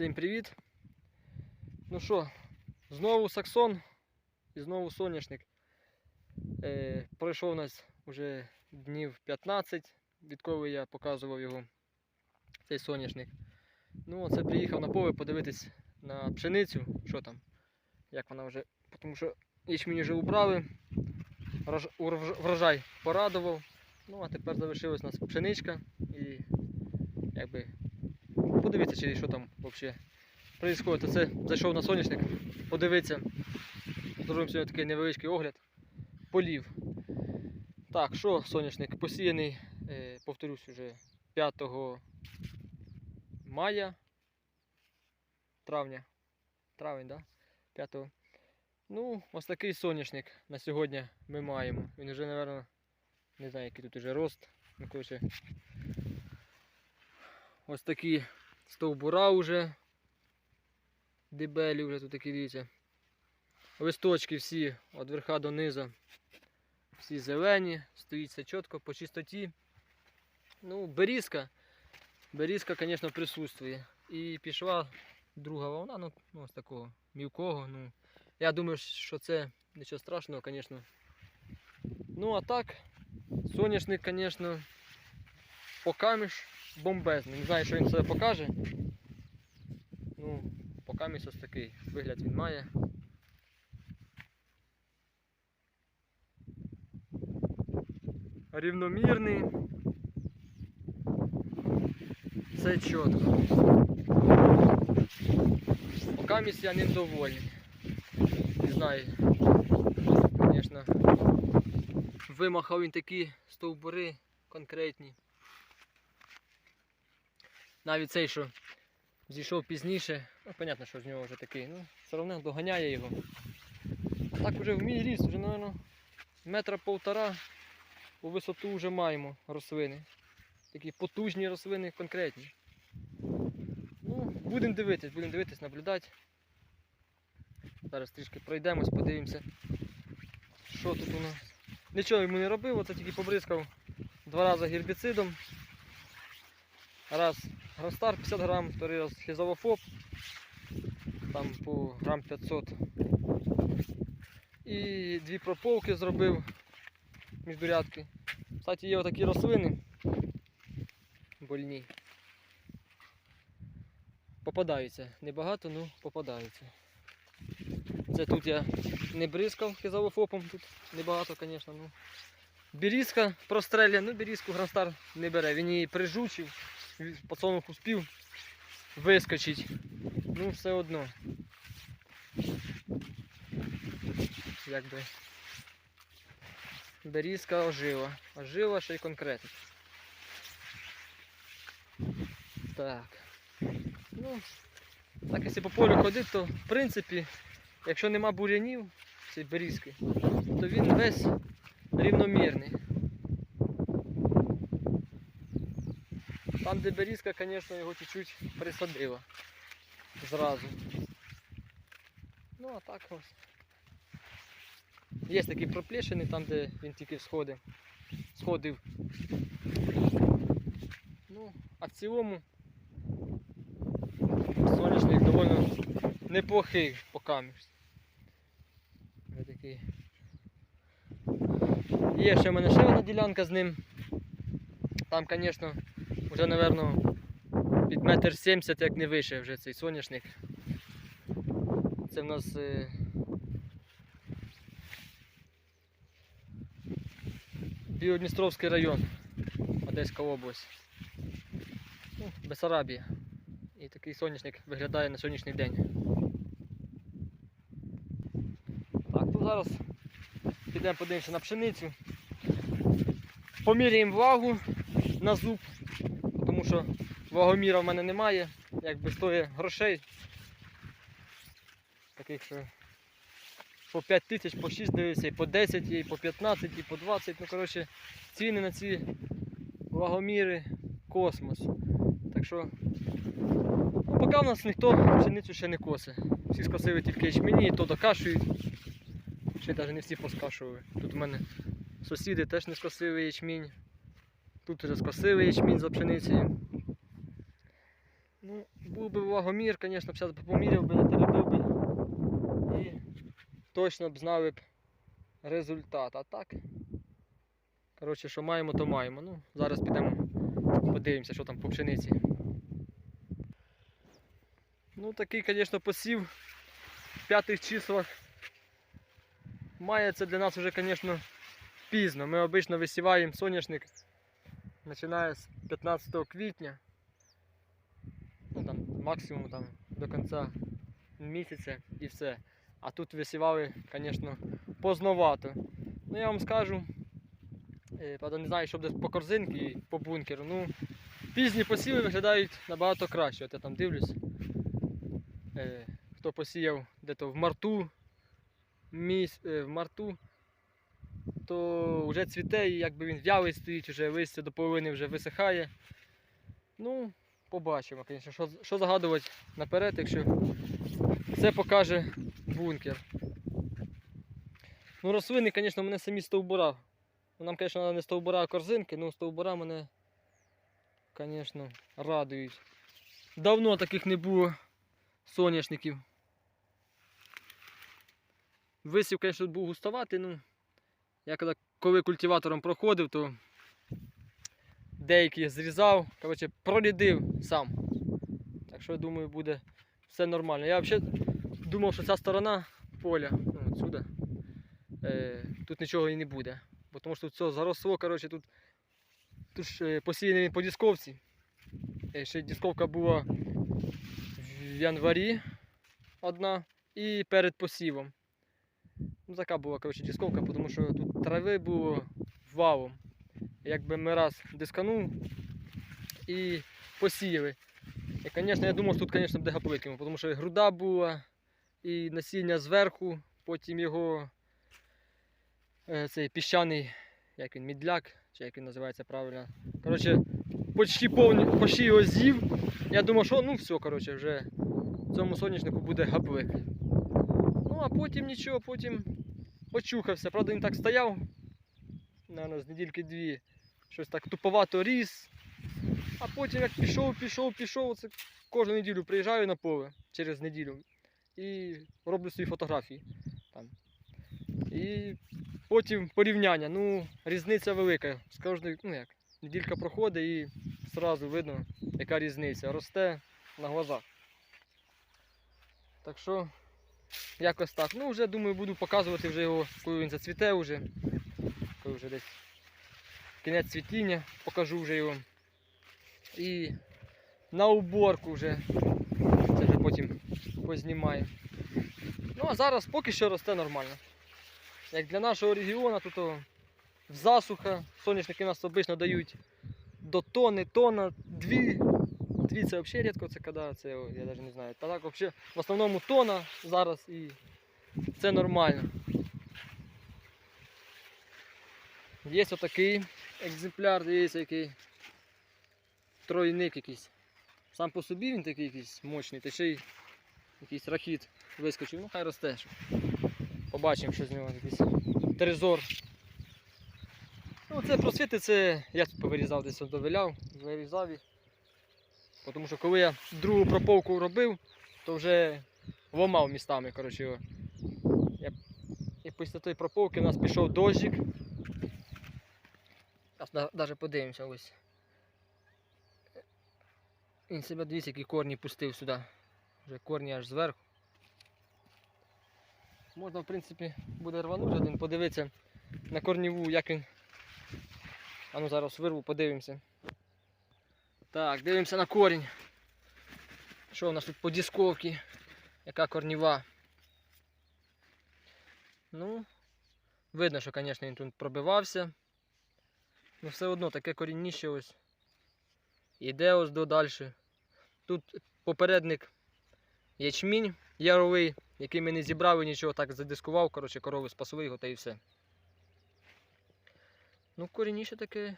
Всім привіт. Ну що, знову саксон і знову соняшник. Е, пройшов у нас вже днів 15, відколи я показував його, цей соняшник. Ну, оце приїхав на поле подивитись на пшеницю, що там, як вона вже, тому що ячмінь вже убрали, врожай порадував. Ну, а тепер залишилась у нас пшеничка і якби подивитися, чи що там взагалі відбувається. Це зайшов на соняшник, подивитися. Зробимо сьогодні такий невеличкий огляд полів. Так, що соняшник посіяний, е, повторюсь, вже 5 мая, травня. Травень, да? 5. Ну, ось такий соняшник на сьогодні ми маємо. Він вже, мабуть, не знаю, який тут вже рост. Ну, коротше, ось такі стовбура вже. Дебелі вже тут такі дивіться. Листочки всі від верха до низу. Всі зелені, стоїть все чітко по чистоті. Ну, берізка. Берізка, звісно, присутствує. І пішла друга волна, ну, ну ось такого мілкого. Ну, я думаю, що це нічого страшного, звісно. Ну, а так, соняшник, звісно, покаміш бомбезний. Не знаю, що він себе покаже. Ну, покаміш ось такий вигляд він має. Рівномірний. Все чітко. Покамість я ним довольний. Не знаю. Звісно. Вимахав він такі стовбури конкретні. Навіть цей, що зійшов пізніше, ну, понятно, що з нього вже такий, ну, все одно доганяє його. Так вже в мій ріст, вже, мабуть, метра полтора у висоту вже маємо рослини. Такі потужні рослини, конкретні. Ну, будемо дивитись, будемо дивитись, наблюдати. Зараз трішки пройдемось, подивимося, що тут у нас. Нічого йому не робив, оце тільки побризкав два рази гербіцидом. Раз Гростар 50 грам, второй раз хлізовофоб, там по грам 500. І дві прополки зробив міждурядки. Кстати, є отакі рослини больні. Попадаються. Небагато, але попадаються. Це тут я не бризкав хізовофопом, тут небагато, звісно. Ну. Берізка простреля, ну берізку Гранстар не бере, він її прижучив, пацанок успів вискочить. Ну, все одно. Якби. Берізка ожила. Ожила ще й конкретно. Так. Ну, так якщо по полю ходити, то в принципі, якщо нема бур'янів цієї берізки, то він весь рівномірний. Там, де берізка, звісно, його чуть-чуть присадила зразу. Ну, а так ось. Є такі проплешини, там, де він тільки сходив. сходив. Ну, а в цілому соняшник доволі неплохий покамість. Ось такий. Є ще в мене ще одна ділянка з ним. Там, звісно, вже, напевно, під метр сімдесят, як не вище вже цей соняшник. Це в нас е, Білодністровський район, Одеська область. Ну, Бесарабія. І такий соняшник виглядає на сьогоднішній день. Так, тут зараз підемо подивимося на пшеницю. Поміряємо вагу на зуб, тому що вагоміра в мене немає, якби стоїть грошей. Таких, що по 5 тисяч, по 6 дивиться, і по 10, і по 15, і по 20. Ну, коротше, ціни на ці вагоміри космос. Так що, ну, поки в нас ніхто пшеницю ще не косе. Всі скосили тільки ячмені, і то докашують. Ще навіть не всі поскашували. Тут у мене сусіди теж не скосили ячмінь. Тут вже скосили ячмінь за пшеницею. Ну, був би вагомір, звісно, б зараз поміряв би, натеребив би і точно б знали б результат. А так. Коротше, що маємо, то маємо. Ну, зараз підемо подивимося, що там по пшениці. Ну, такий, звісно, посів в п'ятих числах. Має це для нас вже, звісно, пізно. Ми обично висіваємо соняшник починає з 15 квітня. Ну там максимум там до кінця місяця і все. А тут висівали, звісно, поздновато. Ну я вам скажу, е, правда не знаю, що буде по корзинці і по бункеру. Ну, пізні посіви виглядають набагато краще. От я там дивлюсь. Е, хто посіяв десь в марту, міс, е, в марту, то вже цвіте і якби він в'ялий стоїть, вже листя до половини вже висихає. Ну, побачимо, звісно, що, що загадувати наперед, якщо це покаже бункер. Ну, рослини, звісно, мене самі стовбура. Ну, Нам, звісно, треба не стовбура, а корзинки, але стовбура мене, звісно, радують. Давно таких не було соняшників. Висів, звісно, був густоватий, ну. Я коли, коли культиватором проходив, то деякі зрізав, коротше, прорядив сам. Так що думаю, буде все нормально. Я взагалі думав, що ця сторона поля, ну, отсюда, е, тут нічого і не буде. Бо тому що тут все заросло, коротше, тут, тут ж е, посіяний він по дисковці. Е, ще дисковка була в январі одна і перед посівом. Ну, така була коротше, дисковка, тому що тут трави було валом. Якби ми раз дисканув і посіяли. І, звісно, я думав, що тут, звісно, буде гапликимо, тому що груда була, і насіння зверху, потім його е, цей піщаний, як він, мідляк, чи як він називається правильно. Коротше, почти повні, почти його з'їв. Я думав, що ну все, коротше, вже в цьому соняшнику буде гаплик. А потім нічого, потім очухався. Правда, він так стояв, наверное, з недільки дві, щось так туповато ріс. А потім як пішов, пішов, пішов, це кожну неділю приїжджаю на поле через неділю і роблю свої фотографії. Там. І потім порівняння. Ну, різниця велика. З кожної, ну як, неділька проходить і одразу видно, яка різниця. Росте на глазах. Так що, якось так. Ну, вже думаю, буду показувати вже його, коли він зацвіте вже. Коли вже десь кінець цвітіння, покажу вже його. І на уборку вже. Це вже потім познімаю. Ну а зараз поки що росте нормально. Як для нашого регіону, тут засуха соняшники нас обично дають до тони, тона, дві. Дві це взагалі рідко, це коли, це я навіть не знаю. Та так взагалі в основному тона зараз і це нормально. Є отакий екземпляр, дивіться, який тройник якийсь. Сам по собі він такий якийсь мощний, та ще й якийсь рахіт вискочив. Ну хай росте. Побачимо, що з нього якийсь трезор. Ну це просвіти, це я тут повирізав десь довиляв, вирізав їх. Тому що коли я другу проповку робив, то вже ломав містами. Коротше. Я... І після тої проповки у нас пішов дощик. Зараз навіть подивимося ось. Він себе дивіться, які корні пустив сюди. Вже корні аж зверху. Можна, в принципі, буде рванути один, подивитися на корніву, як він. А ну зараз вирву, подивимося. Так, дивимося на корінь. Що у нас тут по дисковці? Яка корніва? Ну, видно, що, звісно, він тут пробивався. Ну все одно таке корінніще ось. Іде ось до далі. Тут попередник ячмінь яровий, який ми не зібрали нічого, так задискував, коротше, корови спасли його та і все. Ну, корінніше таке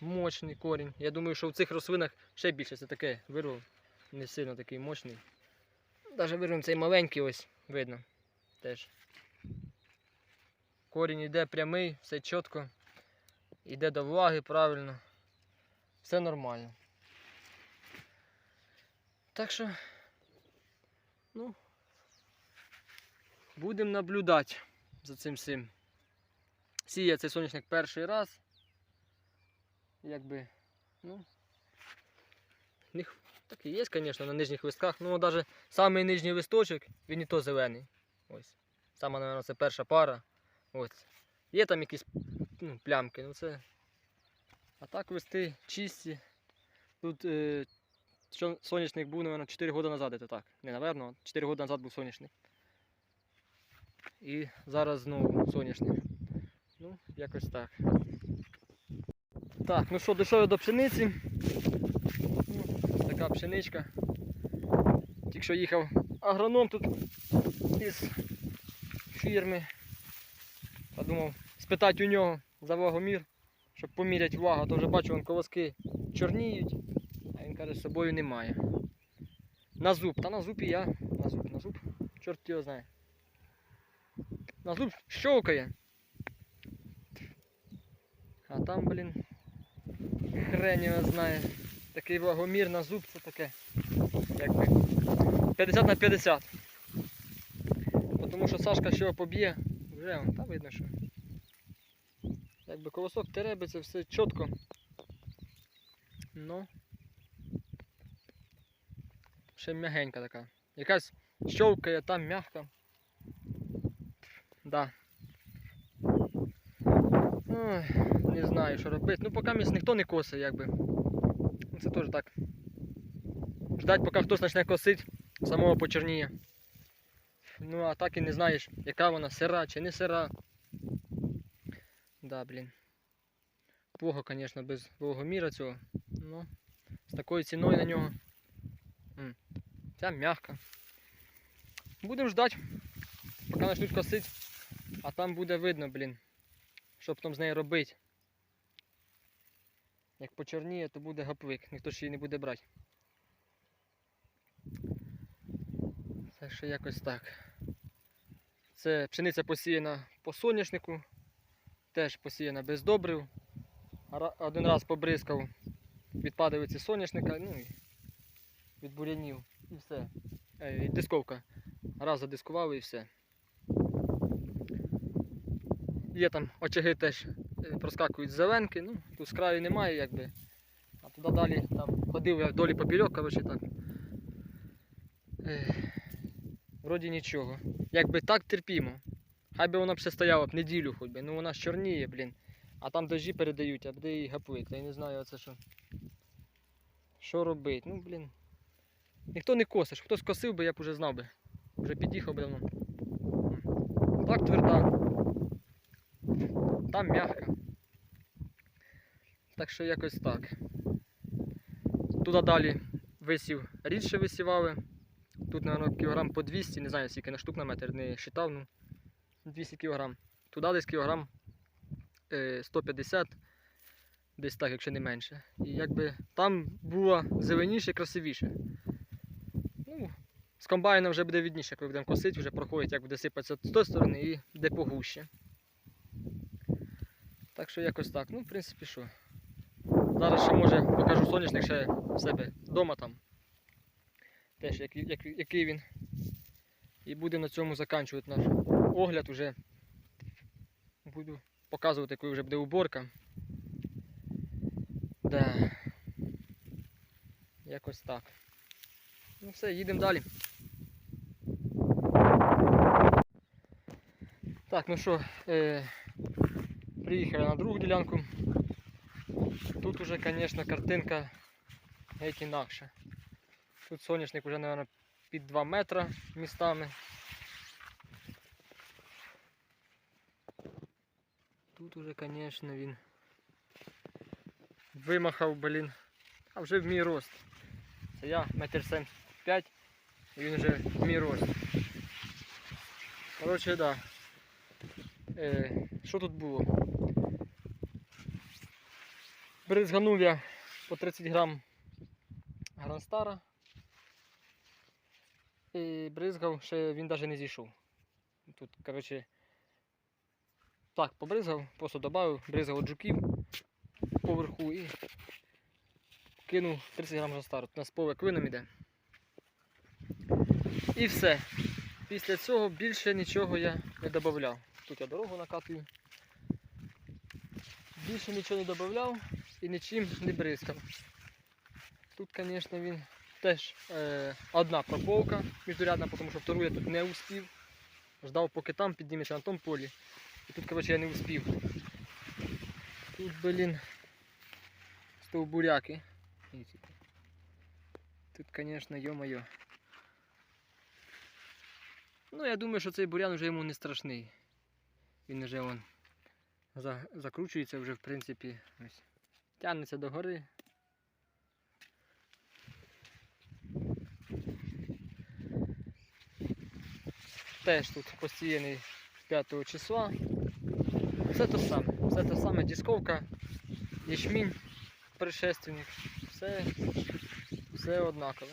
мощний корінь. Я думаю, що в цих рослинах ще більше це таке вирвав. Не сильно такий мощний. Навіть вирвемо цей маленький ось, видно. Теж. Корінь йде прямий, все чітко. Йде до влаги правильно. Все нормально. Так що, ну, будемо наблюдати за цим всім. Сіє цей соняшник перший раз. Якби, ну, них так і є, звісно, на нижніх листках. Ну, навіть самий нижній листочок, він і то зелений. Ось. Саме, мабуть, це перша пара. Ось. Є там якісь ну, плямки, ну це. А так листи чисті. Тут е, соняшник був, мабуть, 4 роки назад, це так. Не, напевно, 4 роки назад був соняшник. І зараз знову соняшник. Ну, якось так. Так, ну що, дійшов я до пшениці. Така пшеничка. Тільки що їхав агроном тут із фірми. Подумав спитати у нього за вагомір, щоб поміряти вагу, то вже бачу, вон колоски чорніють, а він каже, з собою немає. На зуб, та на зуб і я. На зуб, на зуб. Чорт його знає. На зуб щовкає. А там, блін, хрень його знає. Такий вагомір на зуб це таке. Якби 50 на 50. Тому що Сашка що поб'є, вже вон, та видно, що. Якби колосок теребиться, все чітко. Ну. Ще м'ягенька така. Якась щовкає, там м'ягка. Да. Ой, не знаю, що робити. Ну, поки місць ніхто не косить, якби. Це теж так. Ждать, поки хтось почне косити, самого почерніє. Ну, а так і не знаєш, яка вона сира чи не сира. Да, блін. Плохо, звісно, без вологоміра цього. Ну, з такою ціною на нього. Ця м'яка. Будемо ждати, поки почнуть косити. А там буде видно, блін. Що потім з нею робити. Як почорніє, то буде гаплик, ніхто ж її не буде брати. Так що якось так. Це пшениця посіяна по соняшнику, теж посіяна без добрив. Один раз побризкав від соняшника, ну і від бурянів і все. Е, і дисковка. Раз задискував і все. Є там очаги теж е, проскакують зеленки, ну, тут з краю немає якби. А туди далі там ходив я вдолі попільок, коротше так. Ех, вроді нічого. Якби так терпімо. Хай би вона б ще стояла б неділю хоч би. Ну вона ж чорніє, блін. А там дожі передають, а буде її гаплик. Я не знаю оце що. Що робити? Ну блін. Ніхто не косиш. Хтось косив би, я б уже знав би. Вже під'їхав би давно. Так тверда. Там м'яка. Так що якось так. Туди далі висів рідше висівали. Тут, мабуть, кілограм по 200, не знаю скільки на штук на метр не считав, ну 200 кілограм. Туди десь кілограм е, 150, десь так, якщо не менше. І якби там було зеленіше, красивіше. Ну, з комбайном вже буде відніше, коли будемо косити, вже проходить, як буде сипатися з тої сторони і де погуще. Так що якось так. Ну, в принципі, що. Зараз ще може покажу соняшник ще в себе вдома там. Теж який, як, який він. І будемо на цьому закінчувати наш огляд уже. Буду показувати, якою вже буде уборка. Да. Якось так. Ну все, їдемо далі. Так, ну що, е, приїхали на другу ділянку. Тут уже, звісно, картинка геть інакша. Тут соняшник вже, мабуть, під 2 метри містами. Тут уже, звісно, він вимахав, блін. А вже в мій рост. Це я метр 75 і він вже в мій рост. Коротше, да. Е, що тут було? Бризганув я по 30 грам Гранстара. І бризгав, ще він навіть не зійшов. Тут, коротше, так, побризгав, просто додав, бризгав от жуків поверху і кинув 30 грам Гранстару. Тут у нас поле клином іде. І все. Після цього більше нічого я не додавав. Тут я дорогу накатую. Більше нічого не додавав і нічим не бризкав. Тут, звісно, він теж е, одна прополка міждурядна, тому що втору я тут не успів. Ждав, поки там підніметься на тому полі. І тут, коротше, я не успів. Тут, блін, стовбуряки. Тут, звісно, йо-моє. Ну, я думаю, що цей бурян вже йому не страшний. Він вже вон закручується вже, в принципі, ось. Тягнеться до гори. Теж тут посіяний 5 числа. Все те саме. Все те саме дисковка, ячмінь, предшественник. Все, все однакове.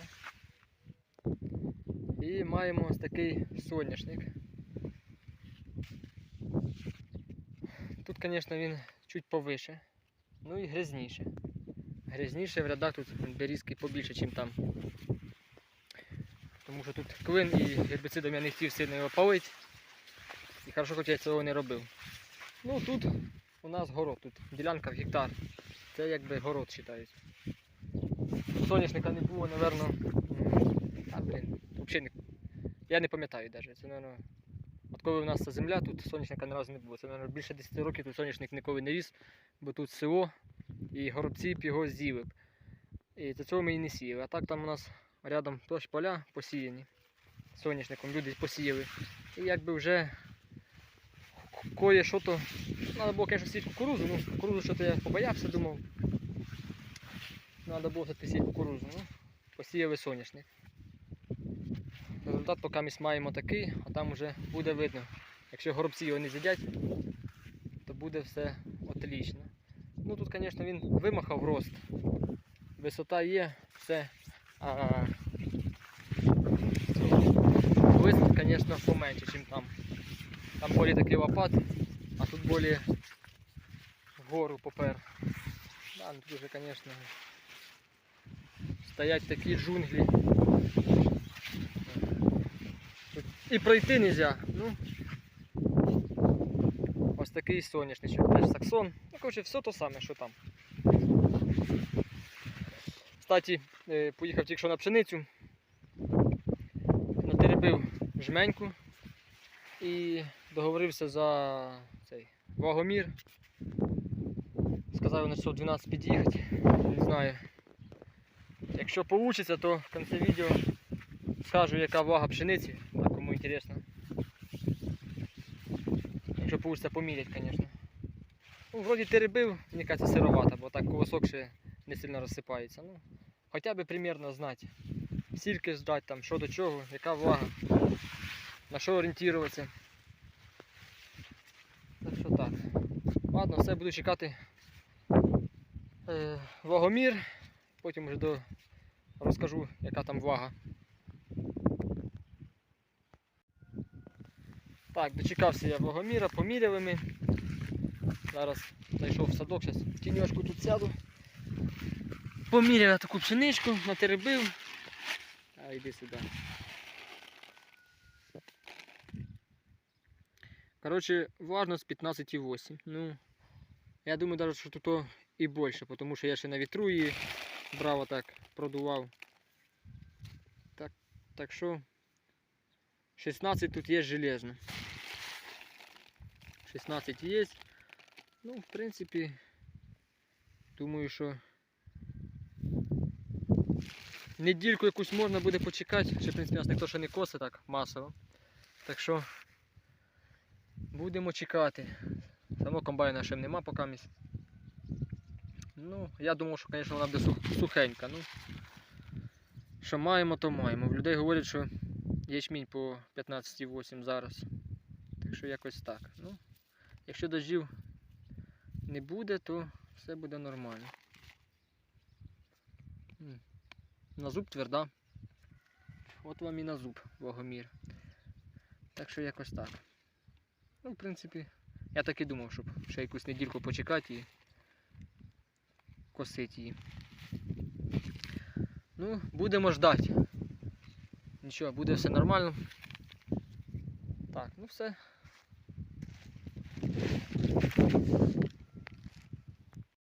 І маємо ось такий соняшник. Тут, звісно, він чуть повише, ну і грязніше. Грязніше в рядах тут берізки побільше, ніж там. Тому що тут клин і гербіцидом я не хотів сильно його палити. І хорошо, хоч я цього не робив. Ну тут у нас город, тут ділянка в гектар. Це якби город вважається. Соняшника не було, напевно. А, блін, взагалі. Я не пам'ятаю навіть. Це, напевно, от коли у нас ця земля, тут соняшника ні разу не було. Це, напевно, більше 10 років тут соняшник ніколи не ріс, бо тут село і горобці б його з'їли. б. І за цього ми і не сіяли. А так там у нас рядом теж поля посіяні. Соняшником люди посіяли. І якби вже кое що то. Треба було, звісно, сіяти кукурузу, ну кукурузу що-то я побоявся, думав. Треба було сіяти кукурузу. Ну, посіяли соняшник. Результат поки ми маємо такий, а там вже буде видно. Якщо горобці його не з'їдять, то буде все отлично. Ну тут, звісно, він вимахав рост. Висота є, все. А лист, звісно, поменше, ніж там. Там болі такий лопат, а тут болі вгору попер. Да, ну тут вже, звісно, стоять такі джунглі. Тут і пройти не можна. Ну, ось такий соняшничок, теж саксон. Ну, коротше, все то саме, що там. Кстати, е, поїхав тільки що на пшеницю, натеребив жменьку і договорився за цей вагомір. Сказав на часов 12 під'їхати. Не знаю. Якщо вийде, то в кінці відео скажу, яка вага пшениці, інтересно. Якщо вийде поміряти, звісно. Ну, вроді теребив, мені кажеться, сировата, бо так колосок ще не сильно розсипається. Ну, хоча б примірно знати. Скільки ждать там, що до чого, яка вага, на що орієнтуватися. Так що так. Ладно, все буду чекати е, вагомір, потім вже до... розкажу, яка там вага. Так, дочекався я вагоміра, поміряли ми. Зараз зайшов в садок, зараз в тіньошку тут сяду. Поміряв я таку пшеничку, натеребив. А йди сюди. Коротше, важность 15,8. Ну, я думаю, даже, що тут і більше, тому що я ще на вітру її браво так продував. Так, так що 16 тут є железно. 16 є. Ну, в принципі, думаю, що недільку якусь можна буде почекати. Ще, в принципі, нас ніхто ще не косить так масово. Так що будемо чекати. Само комбайна ще нема поки місць. Ну, я думав, що, звісно, вона буде сух- сухенька. Ну, що маємо, то маємо. В людей говорять, що ячмінь по 15,8 зараз. Так що якось так. Ну, якщо дождів не буде, то все буде нормально. На зуб тверда. От вам і на зуб вагомір. Так що якось так. Ну, в принципі, я так і думав, щоб ще якусь недільку почекати і косити її. Ну, будемо ждати. Нічого, буде все нормально. Так, ну все.